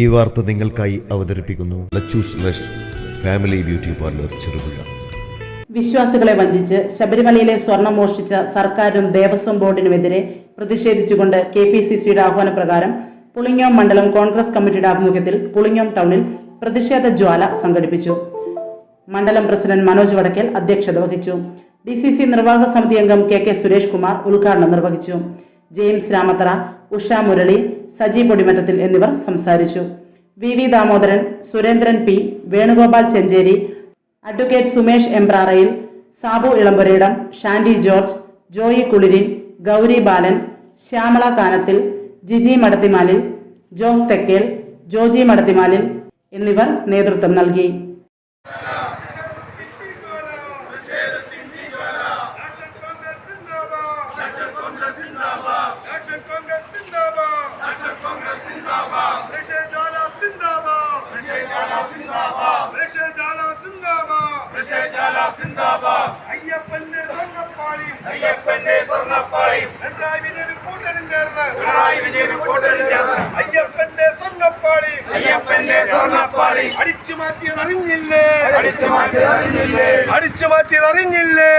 ഈ വാർത്ത നിങ്ങൾക്കായി അവതരിപ്പിക്കുന്നു. ഫാമിലി ബ്യൂട്ടി പാർലർ ചെറുപുഴ വിശ്വാസികളെ വഞ്ചിച്ച് ശബരിമലയിലെ സ്വർണം മോഷ്ടിച്ച സർക്കാരിനും ദേവസ്വം ബോർഡിനുമെതിരെ പ്രതിഷേധിച്ചുകൊണ്ട് കെ പി സി സിയുടെ ആഹ്വാനപ്രകാരം പുളിങ്ങോം മണ്ഡലം കോൺഗ്രസ് കമ്മിറ്റിയുടെ ആഭിമുഖ്യത്തിൽ പുളിങ്ങോം ടൗണിൽ പ്രതിഷേധ ജ്വാല സംഘടിപ്പിച്ചു. മണ്ഡലം പ്രസിഡന്റ് മനോജ് വടക്കൽ അധ്യക്ഷത വഹിച്ചു. ഡി സി സി നിർവാഹക സമിതി അംഗം കെ കെ സുരേഷ് കുമാർ ഉദ്ഘാടനം നിർവഹിച്ചു. ജെയിംസ് രാമത്തറ ഉഷ മുരളി സജി പൊടിമറ്റത്തിൽ എന്നിവർ സംസാരിച്ചു. V V Damodaran Surendran P Venugopal Chencheri advocate Sumesh Embrarayil Sabu Elampurayidam Shandy George Joy Kulirin Gowri Balan Shyamala Kanathil Jiji Madathimalil Jose Thekkel Joji Madathimalil എന്നിവർ നേതൃത്വം നൽകി. Rishad Jala Zindabad! അയ്യപ്പന്റെ സ്വർണപ്പാളി. അയ്യപ്പന്റെ സ്വർണപ്പാളി. പിണറായി വിജയൻ കൂട്ടരും ചേർന്ന്. പിണറായി വിജയൻ കൂട്ടരും ചേർന്ന്. അയ്യപ്പന്റെ സ്വർണപ്പാളി. അയ്യപ്പന്റെ സ്വർണപ്പാളി. അടിച്ചു മാറ്റിയത് അറിഞ്ഞില്ലേ? അടിച്ചു മാറ്റിയത് അറിഞ്ഞില്ലേ? അടിച്ചു മാറ്റിയത് അറിഞ്ഞില്ലേ?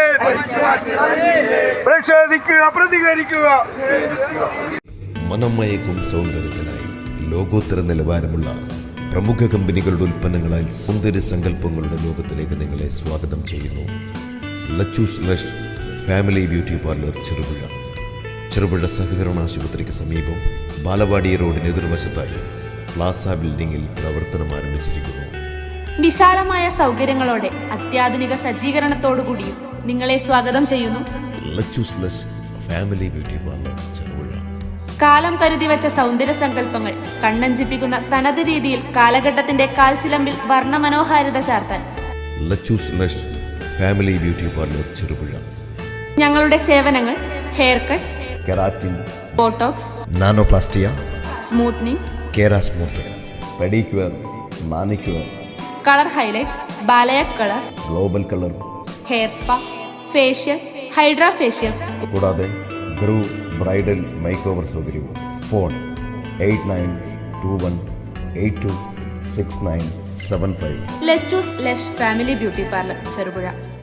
പ്രതിഷേധിക്കുക പ്രതികരിക്കുക. മനമയക്കും സൗന്ദര്യത്തിനായി ലോകോത്തര നിലവാരമുള്ള പ്രമുഖ കമ്പനികളുടെ ഉൽപ്പന്നങ്ങളാൽ സൗന്ദര്യ സങ്കല്പങ്ങളുടെ ലോകത്തിലേക്ക് നിങ്ങളെ സ്വാഗതം ചെയ്യുന്നു. Lachu's lush family beauty parlour Cherupuzha Cherupuzha സഹകരണ ആശുപത്രിക്ക് സമീപം ബാലവാടി റോഡിന് എതിർവശത്തായി പ്ലാസ ബിൽഡിംഗിൽ പ്രവർത്തനം ആരംഭിച്ചിരിക്കുന്നു. വിശാലമായ സൗകര്യങ്ങളോടെ അത്യാധുനിക സജ്ജീകരണത്തോടുകൂടിയും നിങ്ങളെ സ്വാഗതം ചെയ്യുന്നു. Lachus lush family beauty parlour കാലം കരുതി വെച്ച സൗന്ദര്യ സങ്കല്പങ്ങൾ കണ്ണഞ്ചിപ്പിക്കുന്ന തനത് രീതിയിൽ കാലഘട്ടത്തിന്റെ കാൽച്ചിലമ്പിൽ വർണമനോഹാരിത ചാർത്താൻ. ഫാമിലി ബ്യൂട്ടി പാർലർ ചെറുപുഴ ഞങ്ങളുടെ സേവനങ്ങൾ hair cut keratin Botox nanoplastia smoothening kera smooth pedicure manicure colour highlights balayage colour global colour hair spa facial hydra facial കൂടാതെ ഗ്രൂ ബ്രൈഡൽ മേക്ക് ഓവർ സൗകര്യവും. Phone eight nine two one eight two six nine seven five. Lachu's lush family beauty parlour Cherupuzha.